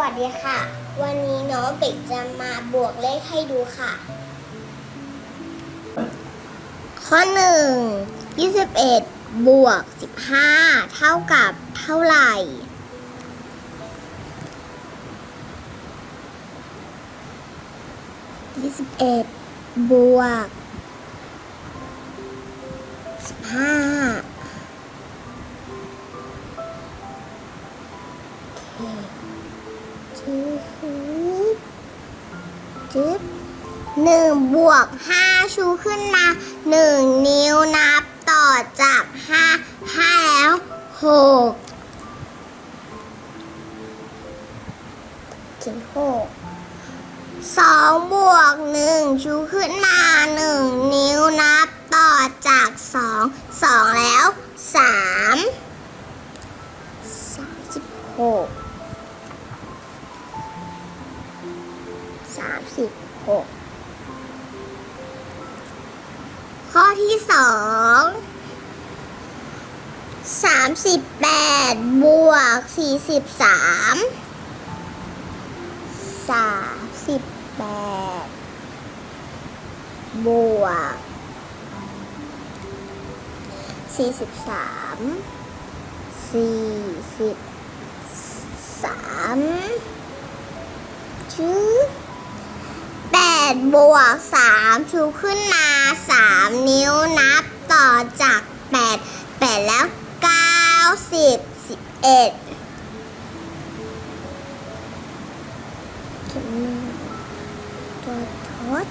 วัสดีค่ะ วันนี้น้องเป็กจะมาบวกเลขให้ดูค่ะ ข้อหนึ่งยี่สิบเอ็ดบวกสิบห้าเท่ากับเท่าไหร่ ยี่สิบเอ็ดบวกสิบห้า 1บวก5ชูขึ้นมา 1 นิ้วนับต่อจาก5 5แล้ว 6 เขียน6 2บวก1ชูขึ้นมา 1 นิ้วนับต่อจาก 2 2 แล้ว 3 36 36 ข้อที่สองสามสิบแปดบวกสี่สิบสามสามสิบแปดบวกสี่สิบสามสี่สิบสาม บวกสามชูขึ้นมาสามนิ้วนับต่อจากแปดแปดแล้วเก้าสิบสิบเอ็ดตัวทด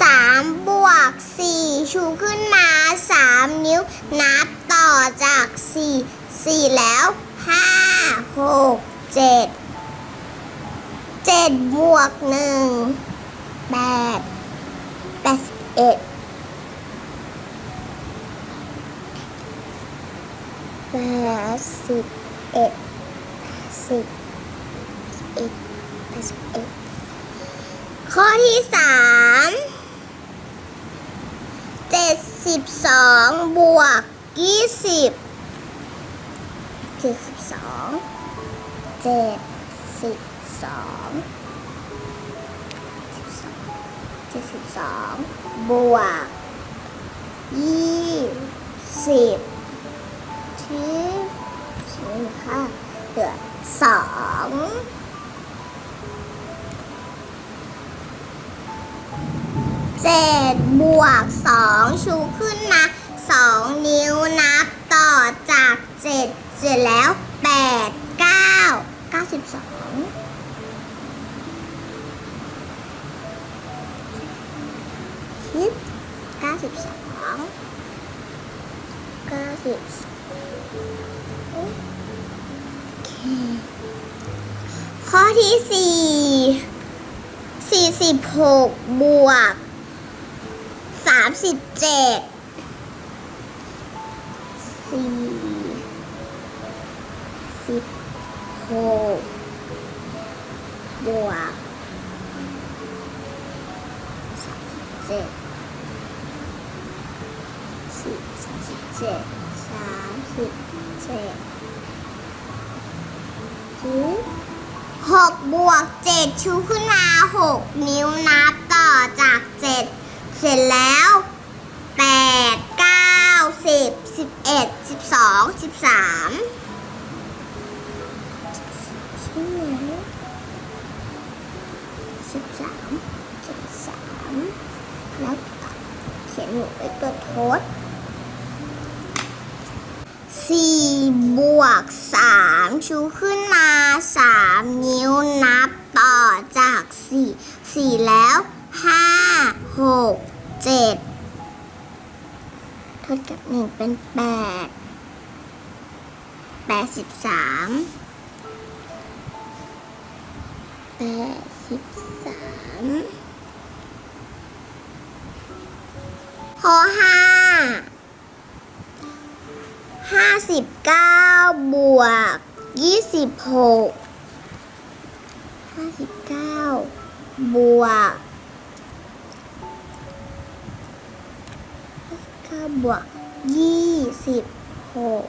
สามบวกสี่ชูขึ้นมาสามนิ้วนับต่อจากสี่สี่แล้วห้าหกเจ็ดเจ็ดบวกหนึ่ง แปดแปดสิบเอ็ดแปดสิบเอ็ดสิบเอ็ดแปดสิบเอ็ดข้อที่สามเจ็ดสิบสองบวกยี่สิบเจ็ดสิบสองเจ็ดสิบสอง เจ็ดสิบสองบวกยี่สิบที่ชิ้นค่ะเหลือสองเจ็ดบวกสองชูขึ้นมาสองนิ้วนับต่อจากเจ็ดเสร็จแล้วแปดเก้าเก้าสิบสอง คิดเก้าสิบสองเก้าสิบโอเคข้อที่สี่สี่สิบหกบวกสามสิบเจ็ดสี่สิบหก หกบวกเจ็ดชูขึ้นมาหกนิ้วนับต่อจากเจ็ดเสร็จแล้วแปดเก้าสิบสิบเอ็ดสิบสองสิบสามสิบสามสิบสามแล้วเขียนหนูเป็นตัวทศ 4 บวก 3 ชูขึ้นมา 3 นิ้วนับต่อจาก 4 4 แล้ว 5 6 7 ทดกับ 1 เป็น 8 83 83ข้อ5 ห้าสิบเก้าบวกยี่สิบหกห้าสิบเก้าบวกเก้าบวกยี่สิบหก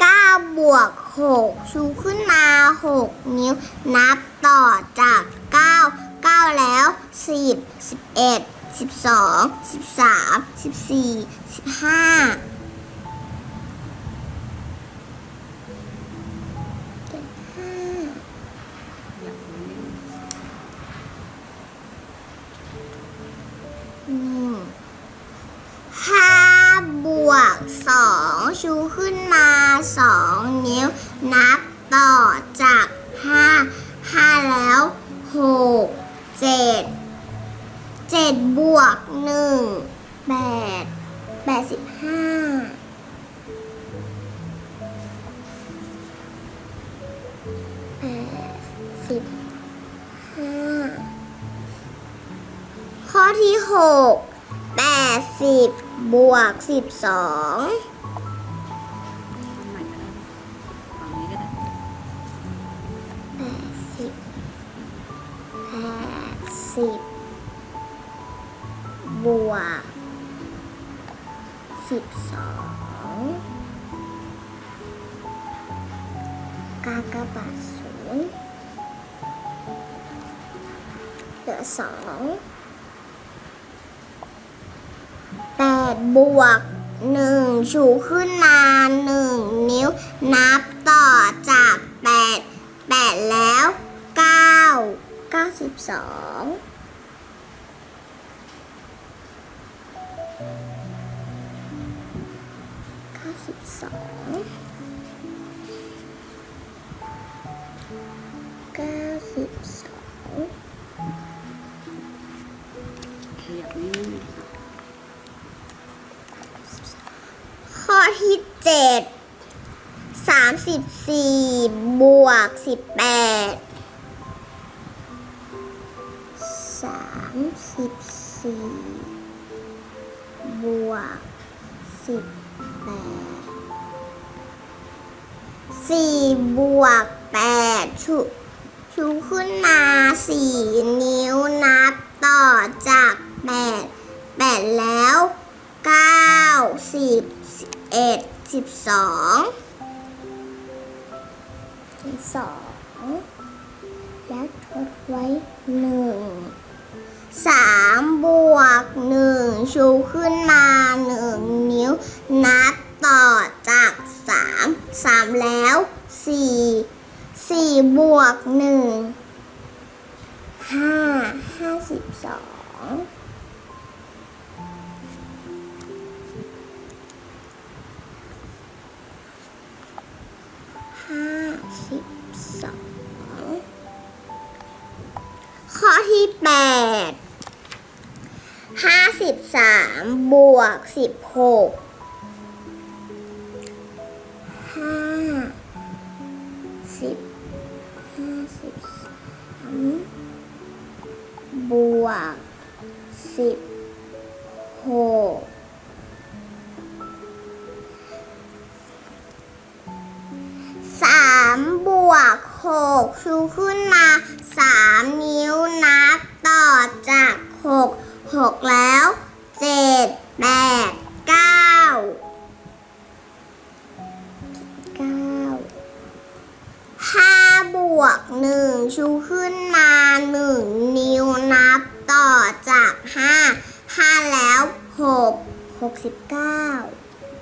เก้าบวกหกชูขึ้นมาหกนิ้ว นับต่อจากเก้าเก้าแล้วสิบสิบเอ็ด สิบสองสิบสามสิบสี่สิบห้าห้าอยากรู้นี่อืมห้าบวกสองชูขึ้นมาสองนิ้ว นับต่อจากห้าห้าแล้วหกเจ็ด เจ็ดบวกหนึ่งแปดแปดสิบห้าแปดสิบห้าข้อที่หกแปดสิบบวกสิบสองทำไมก็ได้ฝั่งนี้ก็ได้แปดสิบแปดสิบ บวกสิบสองกากบาทศูนย์เหลือสองแปดบวกหนึ่งชูขึ้นมาหนึ่งนิ้ว นับต่อจากแปดแปดแล้วเก้าเก้าสิบสอง เก้าสิบสองเก้าสิบสองขยับนี่ะข้อที่เจ็ดสามสิบสี่บวกสิบแปดสามสิบสี่บวกสิบ สี่บวกแปดชูชูขึ้นมาสี่นิ้วนับต่อจากแปดแปดแล้วเก้าสิบสิบเอ็ดสิบสองสองแล้วทดไว้หนึ่งสามบวกหนึ่งชูขึ้นมาหนึ่งนิ้ว นับต่อจากสามสามแล้วสี่สี่บวกหนึ่งห้าห้าสิบสองห้าสิบสองข้อที่แปดห้าสิบสามบวกสิบหก สิบสามบวกสิบหกสามบวกหกชูขึ้นมาสามนิ้วนับต่อจากหกหกแล้ว หนึ่งชูขึ้นมาหนึ่งนิ้วนับต่อจากห้าห้าแล้วหกหกสิบเก้า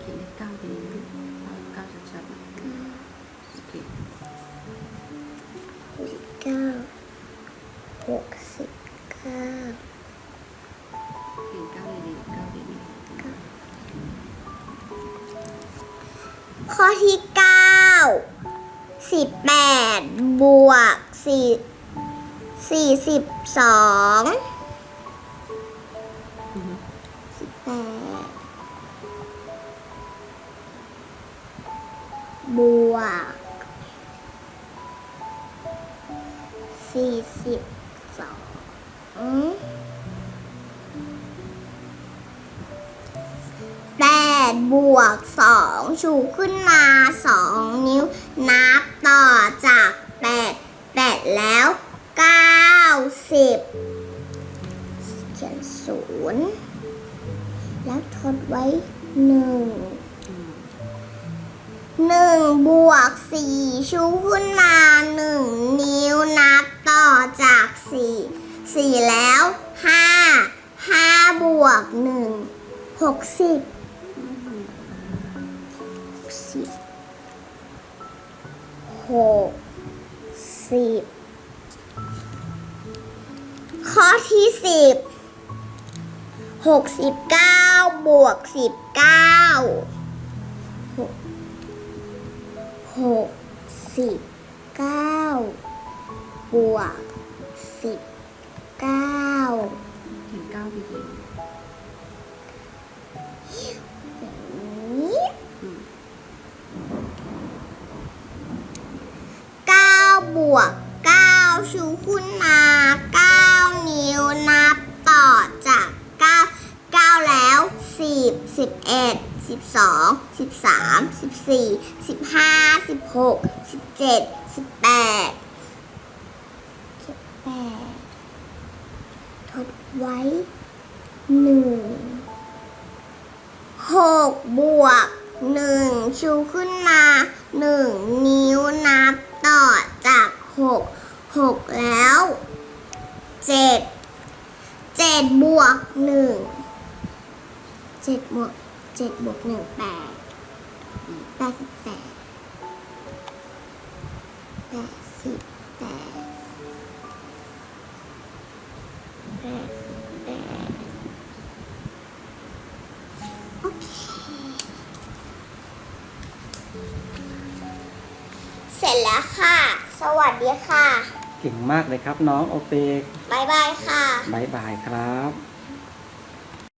เขียนเลขเก้าไปเลยลูกเอาเก้าชัดๆนะโอเคหกสิบเก้าหกสิบเก้าเขียนเก้าเลยดีเก้าดีดีข้อที่เก้า สิบแปดบวกสี่สี่สิบสองสิบแปดบวกสี่สิบสอง ดบวกสองชูขึ้นมาสองนิ้ว นับต่อจากแปดแปดแล้วเก้าสิบเขียนศูนย์แล้วทดไว้หนึ่งหนึ่งบวกสี่ชูขึ้นมาหนึ่งนิ้วนับต่อจากสี่สี่แล้วห้าห้าบวกหนึ่งหกสิบ กสิบข้อที่สิบหกสิบเก้าบวกสิบเก้าหกสิบเก้าบวกสิบเก้าเขียนเก้าดี ชูขึ้นมา 9 นิ้วนับต่อจาก 9 9 แล้ว 10 11 12 13 14 15 16 17 18 18 ทดไว้ 1 6 บวก 1 ชูขึ้นมา 1 นิ้วนับต่อจาก 6 หกแล้วเจ็ดเจ็ดบวกหนึ่งเจ็ดบวกเจ็ดบวกหนึ่งแปดแปดสิบแปดแปดสิบแปดแปดสิบแปดโอเค เสร็จแล้วค่ะ สวัสดีค่ะ เก่งมากเลยครับ น้องโอเปกบ๊ายบายค่ะบายบายครับ